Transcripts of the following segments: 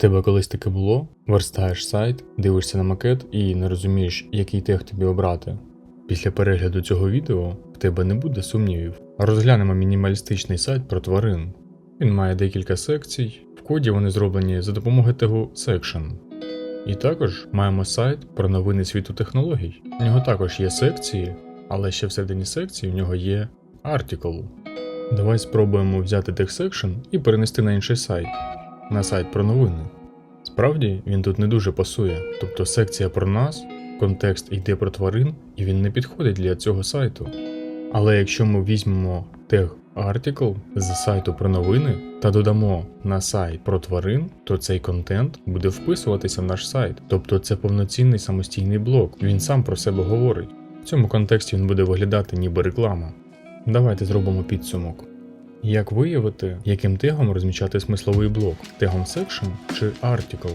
тебе колись таке було? Верстаєш сайт, дивишся на макет і не розумієш, який тег тобі обрати. Після перегляду цього відео в тебе не буде сумнівів. Розглянемо мінімалістичний сайт про тварин. Він має декілька секцій, в коді вони зроблені за допомогою тегу Section. І також маємо сайт про новини світу технологій. У нього також є секції, але ще всередині секції в нього є Article. Давай спробуємо взяти тег Section і перенести на інший сайт, на сайт про новини. Справді він тут не дуже пасує, тобто секція про нас, контекст йде про тварин, і він не підходить для цього сайту. Але якщо ми візьмемо тег Article з сайту про новини та додамо на сайт про тварин, то цей контент буде вписуватися в наш сайт. Тобто це повноцінний самостійний блок. Він сам про себе говорить. В цьому контексті він буде виглядати ніби реклама. Давайте зробимо підсумок. Як виявити, яким тегом розміщати смисловий блок? Тегом Section чи Article?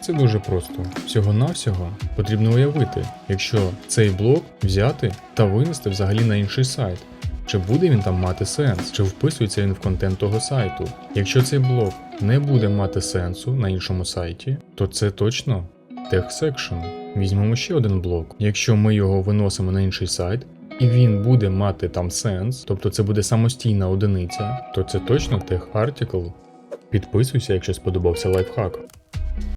Це дуже просто. Всього-навсього потрібно уявити, якщо цей блок взяти та винести взагалі на інший сайт. Чи буде він там мати сенс, чи вписується він в контент того сайту? Якщо цей блок не буде мати сенсу на іншому сайті, то це точно тег Section. Візьмемо ще один блок. Якщо ми його виносимо на інший сайт, і він буде мати там сенс, тобто це буде самостійна одиниця, то це точно тех Article. Підписуйся, якщо сподобався лайфхак.